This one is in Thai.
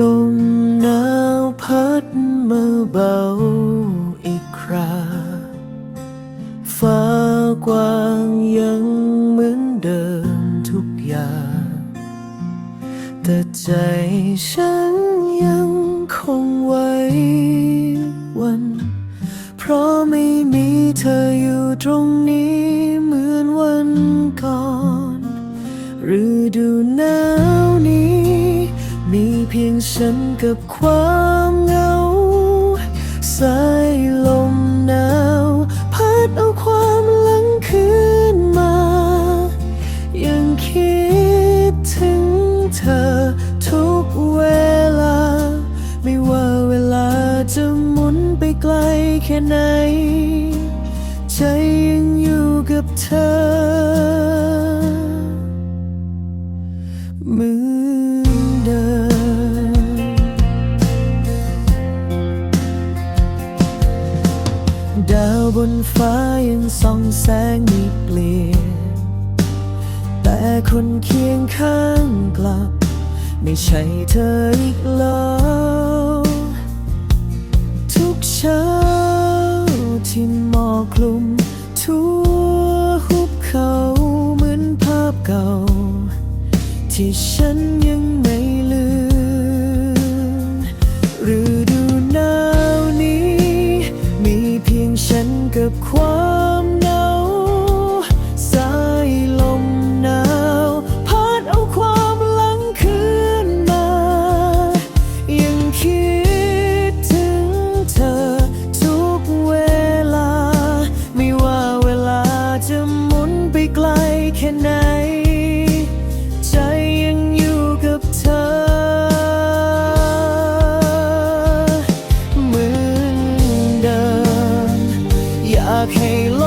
ลมหนาวพัดมาเบาอีกคราฟ้ากว้างยังเหมือนเดิมทุกอย่าง แต่ใจฉันยังคงไว้วัน เพราะไม่มีเธออยู่ตรงนี้ ยงฉันกับความเหงา สายลมหนาวพัดเอาความหลังคืนมา ยังคิดถึงเธอทุกเวลา ไม่ว่าเวลาจะหมุนไปไกลแค่ไหน ใจยังอยู่กับเธอ บนฟ้ายังส่องแสงไมีเปลี่ยน แต่คนเคียงข้างกลับ ไม่ใช่เธออีกแล้ว ทุกเช้าที่หมอกคลุม ทั่วหุบเขาเหมือนภาพเก่า ที่ฉันยังไม่ลืมฤดูห up halo.